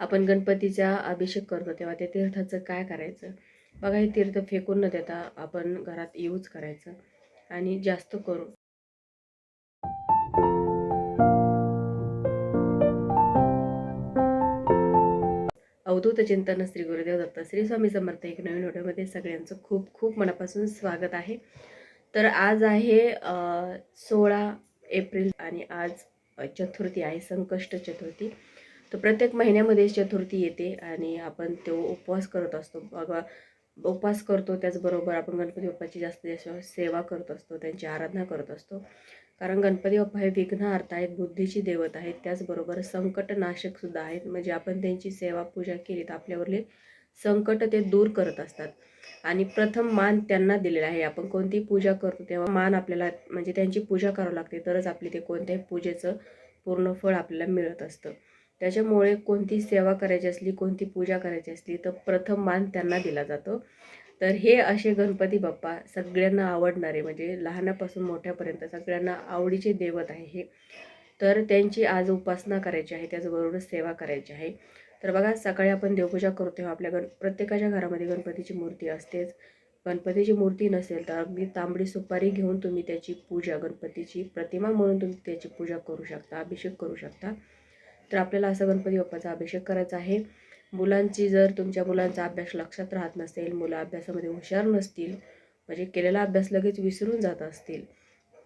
आपण गणपतीचा अभिषेक करतो तेव्हा त्या तीर्थाचं काय करायचं? बघा हे तीर्थ फेकून न देता आपण घरात यूज करायचं आणि जास्त करून अवधूत चिंतन श्री गुरुदेव दत्त श्री स्वामी समर्थ एक नवीन व्हिडिओमध्ये सगळ्यांचं खूप खूप मनापासून स्वागत आहे. तर आज आहे सोळा एप्रिल आणि आज चतुर्थी आहे संकष्ट चतुर्थी. तर प्रत्येक महिन्यामध्ये चतुर्थी येते आणि आपण तो उपवास करत असतो. बाबा उपवास करतो त्याचबरोबर आपण गणपती बाप्पाची जास्तीत जास्त सेवा करत असतो त्यांची आराधना करत असतो. कारण गणपती बाप्पा हे विघ्नहर्ता आहेत बुद्धीची देवत आहेत त्याचबरोबर संकटनाशकसुद्धा आहेत. म्हणजे आपण त्यांची सेवा पूजा केली तर आपल्यावरले संकट ते दूर करत असतात. आणि प्रथम मान त्यांना दिलेला आहे. आपण कोणती पूजा करतो तेव्हा मान आपल्याला म्हणजे त्यांची पूजा करावी लागते. तरच आपली ते कोणत्याही पूजेचं पूर्ण फळ आपल्याला मिळत असतं. त्याच्यामुळे कोणती सेवा करायची असली कोणती पूजा करायची असली तर प्रथम मान त्यांना दिला जातो. तर हे असे गणपती बाप्पा सगळ्यांना आवडणारे म्हणजे लहानापासून मोठ्यापर्यंत सगळ्यांना आवडीचे दैवत आहे हे. तर त्यांची आज उपासना करायची आहे त्याचबरोबर सेवा करायची आहे. तर बघा सकाळी आपण देवपूजा करतो तेव्हा आपल्या गण प्रत्येकाच्या घरामध्ये गणपतीची मूर्ती असतेच. गणपतीची मूर्ती नसेल तर अगदी तांबडी सुपारी घेऊन तुम्ही त्याची पूजा गणपतीची प्रतिमा म्हणून तुम्ही त्याची पूजा करू शकता अभिषेक करू शकता. तर आपल्याला असं गणपती बाप्पाचा अभिषेक करायचा आहे. मुलांची जर तुमच्या मुलांचा अभ्यास लक्षात राहत नसेल मुलं अभ्यासामध्ये हुशार नसतील म्हणजे केलेला अभ्यास लगेच विसरून जात असतील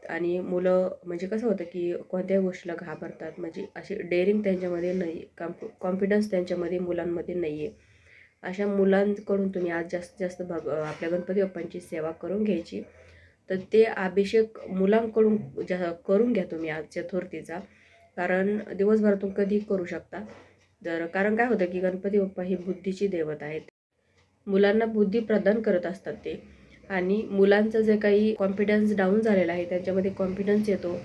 आणि मुलं म्हणजे कसं होतं की कोणत्याही गोष्टीला घाबरतात म्हणजे अशी डेअरिंग त्यांच्यामध्ये नाही कॉन्फ कॉन्फिडन्स त्यांच्यामध्ये मुलांमध्ये नाही आहे अशा मुलांकडून तुम्ही आज जास्तीत जास्त भग आपल्या गणपती बाप्पांची सेवा करून घ्यायची. तर ते अभिषेक मुलांकडून जा करून घ्या तुम्ही आज चतुर्थीचा कारण दिवसभरातून कधी करू शकता. तर कारण काय होतं की गणपती बाप्पा ही बुद्धीची देवत आहेत. मुलांना बुद्धी प्रदान करत असतात ते. आणि मुलांचं जे काही कॉन्फिडन्स डाऊन झालेला आहे त्यांच्यामध्ये कॉन्फिडन्स येतो.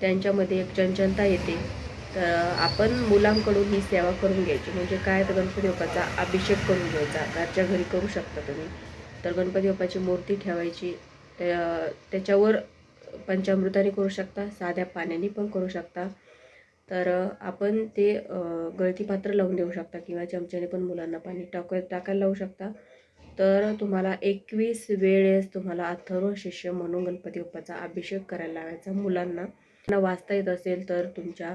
त्यांच्यामध्ये एक चंचलता येते. तर आपण मुलांकडून ही सेवा करून घ्यायची. म्हणजे काय तर गणपती बाप्पाचा अभिषेक करून घ्यायचा. घरच्या घरी करू शकता तुम्ही. तर गणपती बाप्पाची मूर्ती ठेवायची. त्या त्याच्यावर पंचामृताने करू शकता. साध्या पाण्याने पण करू शकता. तर आपण ते गळती पात्र लावून देऊ शकता किंवा चमच्याने पण मुलांना पाणी टाक टाकायला लावू शकता. तर तुम्हाला एकवीस वेळेस तुम्हाला अथर्व शिष्य म्हणून गणपती बाप्पाचा अभिषेक करायला लावायचा मुलांना. त्यांना वाचता येत असेल तर तुमच्या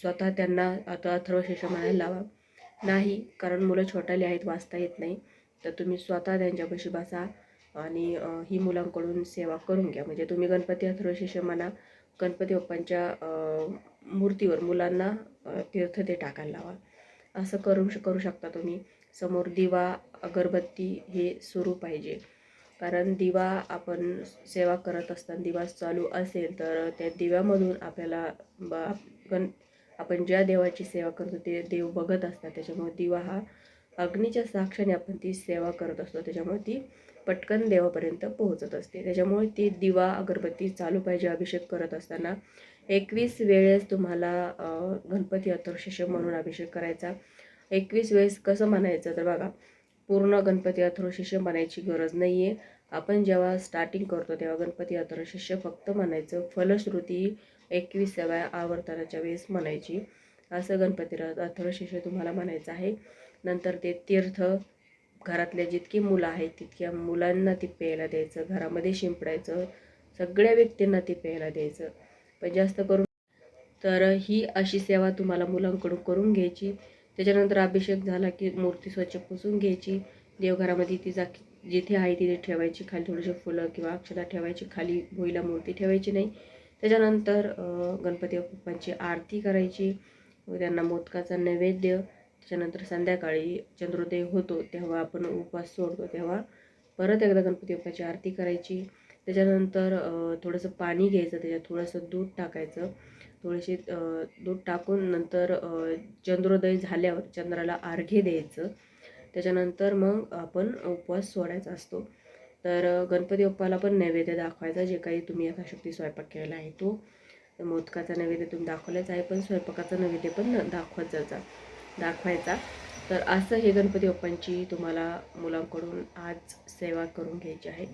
स्वतः त्यांना आता अथर्व शिष्य म्हणायला लावा. नाही कारण मुलं छोटाली आहेत वाचता येत नाही. तर तुम्ही स्वतः त्यांच्यापाशी बसा आणि ही मुलांकडून सेवा करून घ्या. म्हणजे तुम्ही गणपती अथर्व शिष्य म्हणा गणपती बाप्पांच्या मूर्तीवर मुलांना तीर्थ ते टाकायला लावा. असं करू श करू शकता तुम्ही. समोर दिवा अगरबत्ती हे सुरू पाहिजे. कारण दिवा आपण सेवा करत असताना दिवा चालू असेल तर त्या दिव्यामधून आपल्याला ब गण आपण ज्या देवाची सेवा करतो ते देव बघत असतात. त्याच्यामुळे दिवा हा अग्नीच्या साक्षाने आपण ती सेवा करत असतो. त्याच्यामुळे ती पटकन देवापर्यंत पोहोचत असते. त्याच्यामुळे ती दिवा अगरबत्ती चालू पाहिजे अभिषेक करत असताना. एकवीस वेळेस तुम्हाला गणपती अथर्वशिष्य म्हणून अभिषेक करायचा. एकवीस वेळेस कसं म्हणायचं तर बघा पूर्ण गणपती अथर्वशिष्य म्हणायची गरज नाही आहे आपण जेव्हा स्टार्टिंग करतो तेव्हा गणपती अथर्वशिष्य फक्त म्हणायचं फलश्रुती एकवीसाव्या आवर्तनाच्या वेळेस म्हणायची. असं गणपती अथर्वशिष्य तुम्हाला म्हणायचं आहे. नंतर ते तीर्थ घरातल्या जितकी मुलं आहेत तितक्या मुलांना ती प्यायला द्यायचं घरामध्ये शिंपडायचं सगळ्या व्यक्तींना ती प्यायला द्यायचं. पण जास्त करून तर ही अशी सेवा तुम्हाला मुलांकडून करून घ्यायची. त्याच्यानंतर अभिषेक झाला की मूर्ती स्वच्छ पुसून घ्यायची. देवघरामध्ये ती जा जिथे आहे तिथे ठेवायची. खाली थोडीशी फुलं किंवा अक्षता ठेवायची. खाली भुईला मूर्ती ठेवायची नाही. त्याच्यानंतर गणपती बाप्पांची आरती करायची. त्यांना मोदकाचा नैवेद्य. त्याच्यानंतर संध्याकाळी चंद्रोदय होतो तेव्हा आपण उपवास सोडतो तेव्हा परत एकदा गणपती बाप्पाची आरती करायची. त्याच्यानंतर थोडंसं पाणी घ्यायचं त्याच्यात थोडंसं दूध टाकायचं. थोडीशी दूध टाकून नंतर चंद्रोदय झाल्यावर चंद्राला आर्घे द्यायचं. त्याच्यानंतर मग आपण उपवास सोडायचा असतो. तर गणपती बाप्पाला पण नैवेद्य दाखवायचा जे काही तुम्ही यथाशक्ती स्वयंपाक केलेला आहे तो. मोदकाचा नैवेद्य तुम्ही दाखवलाच आहे पण स्वयंपाकाचा नैवेद्य पण दाखवत जायचा दाखवायचा. तर असं हे गणपती बाप्पांची तुम्हाला मुलांकडून आज सेवा करून घ्यायची आहे.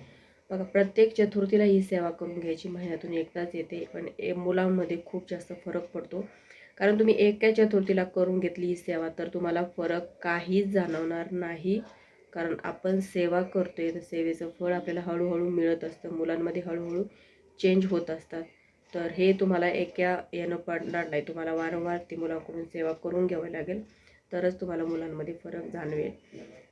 बघा प्रत्येक चतुर्थीला ही सेवा करून घ्यायची महिन्यातून एकदाच येते पण ए मुलांमध्ये खूप जास्त फरक पडतो. कारण तुम्ही एका चतुर्थीला करून घेतली ही सेवा तर तुम्हाला फरक काहीच जाणवणार नाही. कारण आपण सेवा करतोय तर सेवेचं फळ आपल्याला हळूहळू मिळत असतं मुलांमध्ये हळूहळू चेंज होत असतात. तर हे तुम्हाला एका यानं पडणार नाही. तुम्हाला वारंवार ती मुलांकडून सेवा करून घ्यावी लागेल तरच तुम्हाला मुलांमध्ये फरक जाणवेल.